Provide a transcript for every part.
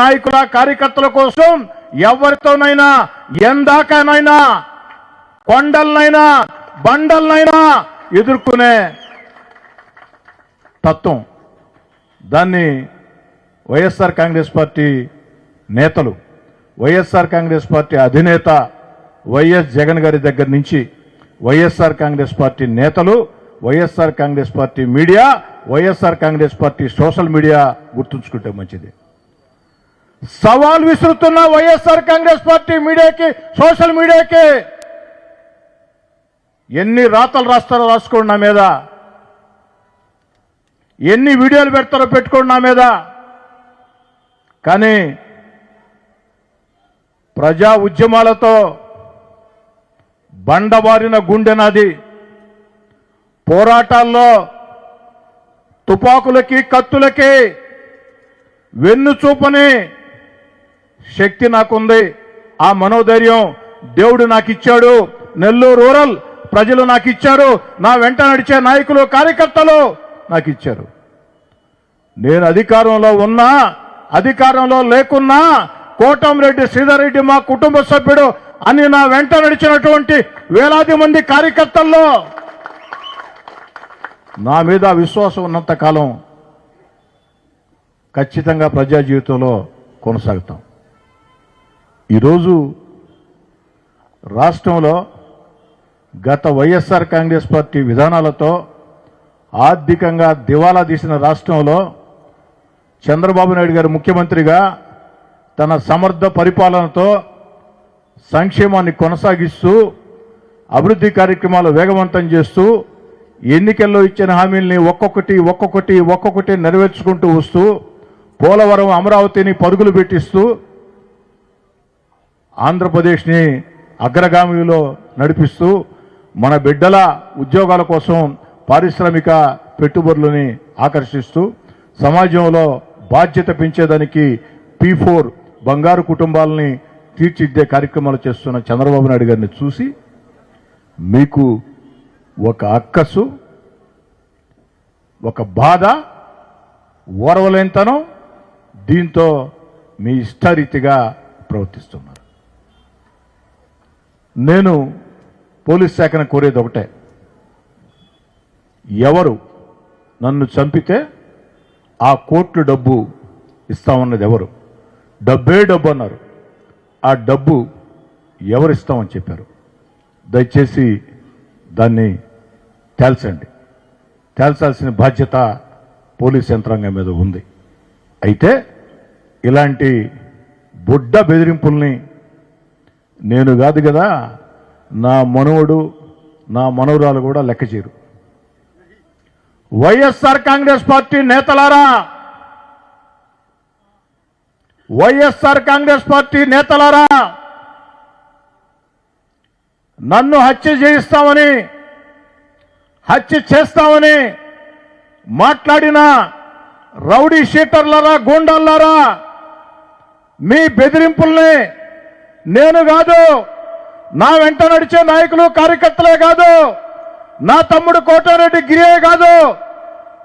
నాయకుల కార్యకర్తల కోసం ఎవరితోనైనా ఎందాకనైనా కొండలనైనా బండలనైనా ఎదుర్కొనే తత్వం. దాన్ని వైఎస్ఆర్ కాంగ్రెస్ పార్టీ నేతలు వైఎస్ఆర్ కాంగ్రెస్ పార్టీ అధినేత వైఎస్ జగన్ గారి దగ్గర నుంచి వైఎస్ఆర్ కాంగ్రెస్ పార్టీ నేతలు YSR Congress party media YSR Congress party social media గుర్తుంచుకుంటే మంచిది. సవాల్ విసురుతున్న వైఎస్ఆర్ కాంగ్రెస్ పార్టీ మీడియాకి సోషల్ మీడియాకి. ఎన్ని రాతలు రాస్తారో రాసుకోండి నా మీద. ఎన్ని వీడియోలు పెడతారో పెట్టుకోండి నా మీద. కానీ ప్రజా ఉద్యమాలతో బండబారిన గుండె నాది. పోరాటాల్లో తుపాకులకి కత్తులకి వెన్ను చూపని శక్తి నాకుంది. ఆ మనోధైర్యం దేవుడు నాకు ఇచ్చాడు నెల్లూరు రూరల్ ప్రజలు నాకు ఇచ్చారు నా వెంట నడిచే నాయకులు కార్యకర్తలు నాకు ఇచ్చారు నేను అధికారంలో ఉన్నా అధికారంలో లేకున్నా కోటంరెడ్డి శ్రీధర్రెడ్డి మా కుటుంబ సభ్యుడు అని నా వెంట నడిచినటువంటి వేలాది మంది కార్యకర్తల్లో నా మీద విశ్వాసం ఉన్నంత కాలం ఖచ్చితంగా ప్రజా జీవితంలో కొనసాగుతాం. ఈరోజు రాష్ట్రంలో గత వైఎస్ఆర్ కాంగ్రెస్ పార్టీ విధానాలతో ఆర్థికంగా దివాలా తీసిన రాష్ట్రంలో చంద్రబాబు నాయుడు గారు ముఖ్యమంత్రిగా తన సమర్థ పరిపాలనతో సంక్షేమాన్ని కొనసాగిస్తూ అభివృద్ధి కార్యక్రమాలు వేగవంతం చేస్తూ ఎన్నికల్లో ఇచ్చిన హామీల్ని ఒక్కొక్కటి ఒక్కొక్కటి ఒక్కొక్కటి నెరవేర్చుకుంటూ వస్తూ పోలవరం అమరావతిని పరుగులు పెట్టిస్తూ ఆంధ్రప్రదేశ్ని అగ్రగామిలో నడిపిస్తూ మన బిడ్డల ఉద్యోగాల కోసం పారిశ్రామిక పెట్టుబడులని ఆకర్షిస్తూ సమాజంలో బాధ్యత పెంచేదానికి పీ ఫోర్ బంగారు కుటుంబాలని తీర్చిదిద్దే కార్యక్రమాలు చేస్తున్న చంద్రబాబు నాయుడు గారిని చూసి మీకు ఒక అక్కసు ఒక బాధ ఓర్వలేంతనం దీంతో మీ ఇష్టారీతిగా ప్రవర్తిస్తున్నారు. నేను పోలీస్ శాఖను కోరేది ఒకటే. ఎవరు నన్ను చంపితే ఆ కోట్లు డబ్బు ఇస్తామన్నది ఎవరు? డబ్బే డబ్బు అన్నారు. ఆ డబ్బు ఎవరు ఇస్తామని చెప్పారు? దయచేసి దాన్ని తేల్చండి. తేల్చాల్సిన బాధ్యత పోలీస్ యంత్రాంగం మీద ఉంది. అయితే ఇలాంటి బుడ్డ బెదిరింపుల్ని నేను కాదు కదా నా మనవడు నా మనవరాలు కూడా లెక్క చేయరు. వైఎస్ఆర్ కాంగ్రెస్ పార్టీ నేతలారా? వైఎస్ఆర్ కాంగ్రెస్ పార్టీ నేతలారా? నన్ను హత్య చేయిస్తామని హత్య చేస్తామని మాట్లాడిన రౌడీ షీటర్లరా గూండాలారా మీ బెదిరింపుల్ని నేను కాదు. నా వెంట నడిచే నాయకులు కార్యకర్తలే కాదు. నా తమ్ముడు కోటారెడ్డి గిరియే కాదు.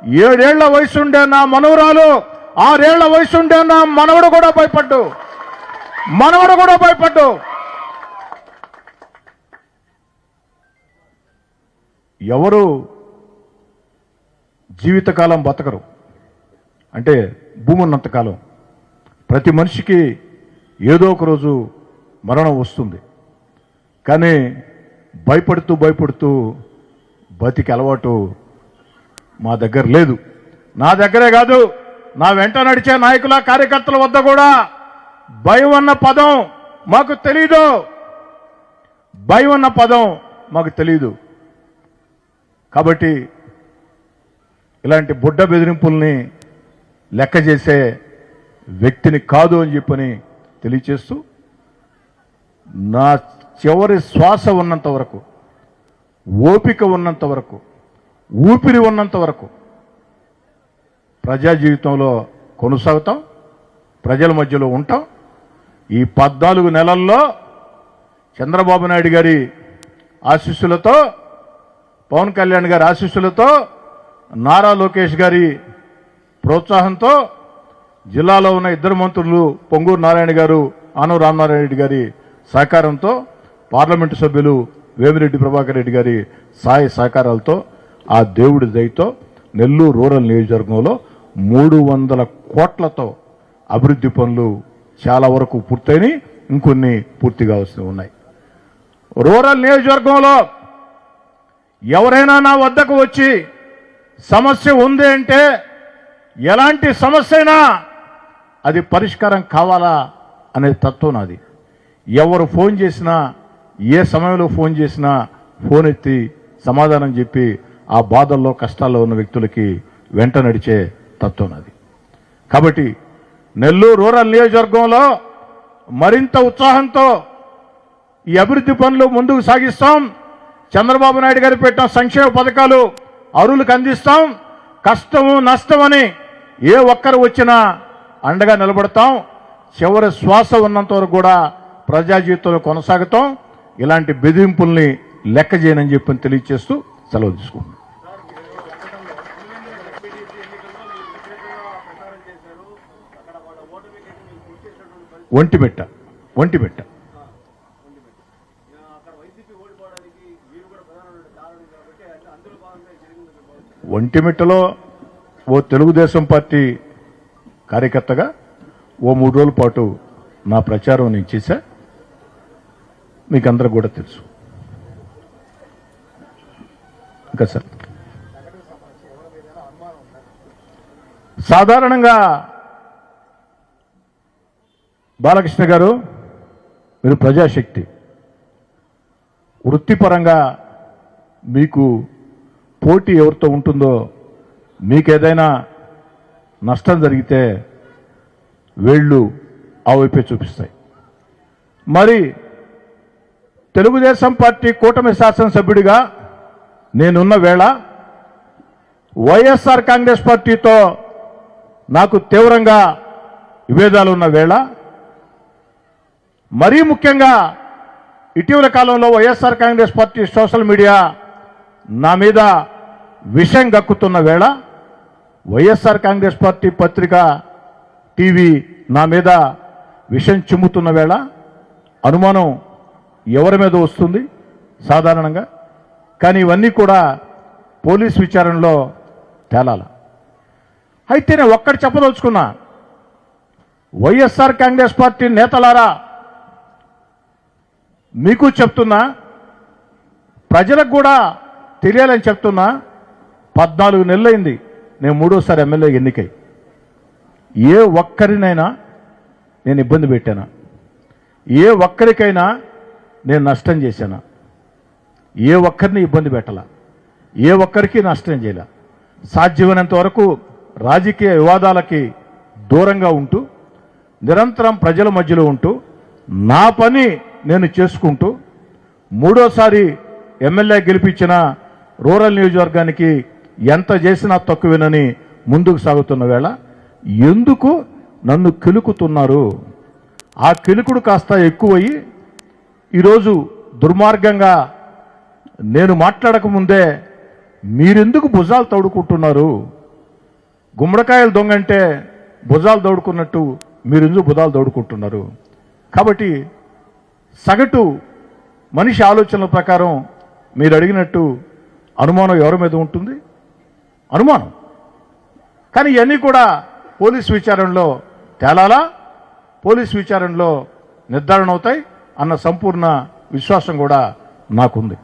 ఏడేళ్ళ వయసుండే నా మనవరాలు ఆరేళ్ళ వయసుండే నా మనవడు కూడా భయపడ్డు. మనవడు కూడా భయపడ్డు. ఎవరు జీవితకాలం బతకరు? అంటే భూమున్నంతకాలం ప్రతి మనిషికి ఏదో ఒక రోజు మరణం వస్తుంది. కానీ భయపడుతూ భయపడుతూ బతికి అలవాటు మా దగ్గర లేదు. నా దగ్గరే కాదు నా వెంట నడిచే నాయకుల కార్యకర్తల వద్ద కూడా భయం అన్న పదం మాకు తెలీదు. భయం అన్న పదం మాకు తెలీదు. కాబట్టి ఇలాంటి బుడ్డ బెదిరింపుల్ని లెక్క చేసే వ్యక్తిని కాదు అని చెప్పని తెలియచేస్తూ నా చివరి శ్వాస ఉన్నంత వరకు ఓపిక ఉన్నంత వరకు ఊపిరి ఉన్నంత వరకు ప్రజా జీవితంలో కొనసాగుతాం ప్రజల మధ్యలో ఉంటాం. ఈ పద్నాలుగు నెలల్లో చంద్రబాబు నాయుడు గారి ఆశీస్సులతో పవన్ కళ్యాణ్ గారి ఆశీస్సులతో నారా లోకేష్ గారి ప్రోత్సాహంతో జిల్లాలో ఉన్న ఇద్దరు మంత్రులు పొంగూరు నారాయణ గారు ఆనవ రామనారాయణ రెడ్డి గారి సహకారంతో పార్లమెంటు సభ్యులు వేమిరెడ్డి ప్రభాకర్ రెడ్డి గారి సాయ సహకారాలతో ఆ దేవుడి దయతో నెల్లూరు రూరల్ నియోజకవర్గంలో మూడు వందల కోట్లతో అభివృద్ధి పనులు చాలా వరకు పూర్తయినాయి ఇంకొన్ని పూర్తి కావాల్సి ఉన్నాయి. రూరల్ నియోజకవర్గంలో ఎవరైనా నా వద్దకు వచ్చి సమస్య ఉంది అంటే ఎలాంటి సమస్య అయినా అది పరిష్కారం కావాలా అనే తత్వం నాది. ఎవరు ఫోన్ చేసినా ఏ సమయంలో ఫోన్ చేసినా ఫోన్ ఎత్తి సమాధానం చెప్పి ఆ బాధల్లో కష్టాల్లో ఉన్న వ్యక్తులకి వెంట నడిచే తత్వం అది. కాబట్టి నెల్లూరు రూరల్ నియోజకవర్గంలో మరింత ఉత్సాహంతో ఈ అభివృద్ధి పనులు ముందుకు సాగిస్తాం. చంద్రబాబు నాయుడు గారు పెట్టిన సంక్షేమ పథకాలు అరువులకు అందిస్తాం. కష్టము నష్టమని ఏ ఒక్కరు వచ్చినా అండగా నిలబడతాం. చివరి శ్వాస ఉన్నంత వరకు కూడా ప్రజా జీవితంలో కొనసాగుతాం. ఇలాంటి బెదిరింపుల్ని లెక్క చేయనని చెప్పి తెలియజేస్తూ సెలవు తీసుకుంటాం ఒంటిమిట్ట ఒంటిమిట్ట ఒంటిమిట్టలో ఓ తెలుగుదేశం పార్టీ కార్యకర్తగా ఓ మూడు రోజుల పాటు నా ప్రచారం నేను చేశా. మీకు అందరూ కూడా తెలుసు. ఇంకా సార్. సాధారణంగా బాలకృష్ణ గారు మీరు ప్రజాశక్తి. వృత్తిపరంగా మీకు పోటీ ఎవరితో ఉంటుందో మీకు ఏదైనా నష్టం జరిగితే వేళ్ళు ఆ వైపే చూపిస్తాయి. మరి తెలుగుదేశం పార్టీ కూటమి శాసనసభ్యుడిగా నేనున్న వేళ వైఎస్ఆర్ కాంగ్రెస్ పార్టీతో నాకు తీవ్రంగా విభేదాలు ఉన్న వేళ మరీ ముఖ్యంగా ఇటీవల కాలంలో YSR Congress party social media నా మీద విషయం గక్కుతున్న వేళ వైఎస్ఆర్ కాంగ్రెస్ పార్టీ పత్రిక టీవీ నా మీద విషయం చిమ్ముతున్న వేళ అనుమానం ఎవరి మీద వస్తుంది? సాధారణంగా. కానీ ఇవన్నీ కూడా పోలీస్ విచారణలో తేలాల. అయితే నేను ఒక్కటి చెప్పదలుచుకున్నా వైఎస్ఆర్ కాంగ్రెస్ పార్టీ నేతలారా మీకు చెప్తున్నా ప్రజలకు కూడా తెలియాలని చెప్తున్నా పద్నాలుగు నెలలైంది నేను మూడోసారి ఎమ్మెల్యే ఎన్నికై. ఏ ఒక్కరినైనా నేను ఇబ్బంది పెట్టానా? ఏ ఒక్కరికైనా నేను నష్టం చేశాను? ఏ ఒక్కరిని ఇబ్బంది పెట్టాల? ఏ ఒక్కరికి నష్టం చేయాల? సాధ్యమైనంత వరకు రాజకీయ వివాదాలకి దూరంగా ఉంటూ నిరంతరం ప్రజల మధ్యలో ఉంటూ నా పని నేను చేసుకుంటూ మూడోసారి ఎమ్మెల్యే గెలిపించిన రూరల్ నియోజకవర్గానికి ఎంత చేసినా తక్కువేనని ముందుకు సాగుతున్న వేళ ఎందుకు నన్ను కిలుకుతున్నారు? ఆ కిలుకుడు కాస్త ఎక్కువయ్యి ఈరోజు దుర్మార్గంగా నేను మాట్లాడకముందే మీరెందుకు భుజాలు తోడుకుంటున్నారు? గుమ్మడికాయలు దొంగ అంటే భుజాలు దౌడుకున్నట్టు మీరెందుకు భుజాలు దౌడుకుంటున్నారు కాబట్టి సగటు మనిషి ఆలోచనల ప్రకారం మీరు అడిగినట్టు అనుమానం ఎవరి మీద ఉంటుంది? అనుమానం. కానీ ఇవన్నీ కూడా పోలీస్ విచారణలో తేలాలా? పోలీస్ విచారణలో నిర్ధారణ అవుతాయి? అన్న సంపూర్ణ విశ్వాసం కూడా నాకుంది.